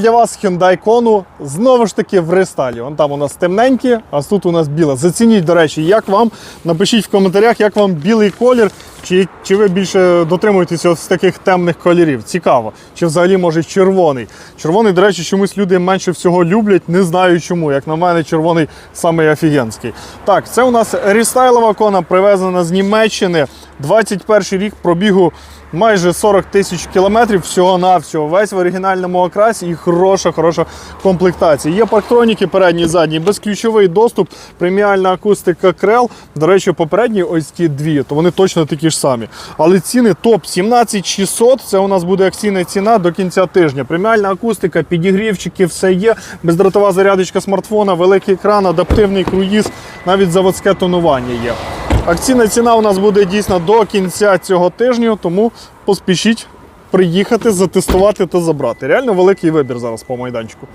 Для вас Hyundai Kona знову ж таки в рестайлі. Вон там у нас темненькі, а тут у нас біла. Зацініть, до речі, як вам. Напишіть в коментарях, як вам білий колір, чи, чи ви більше дотримуєтеся ось таких темних кольорів. Цікаво. Чи взагалі може червоний. Червоний, до речі, чомусь люди менше всього люблять. Не знаю чому. Як на мене, червоний самий офігенський. Так, це у нас рестайлова кона, привезена з Німеччини. 21 рік пробігу майже 40 тисяч кілометрів всього-навсього. Весь в оригінальному окрасі і хороша, хороша комплектація. Є парктроніки передній і задній, безключовий доступ, преміальна акустика Крел. До речі, попередні ось ті дві, то вони точно такі ж самі. Але ціни топ 17600. Це у нас буде акційна ціна до кінця тижня. Преміальна акустика, підігрівчики, все є. Бездротова зарядочка смартфона, великий екран, адаптивний круїз, навіть заводське тонування є. Акційна ціна у нас буде дійсно до кінця цього тижня, тому поспішіть приїхати, затестувати та забрати. Реально великий вибір зараз по майданчику.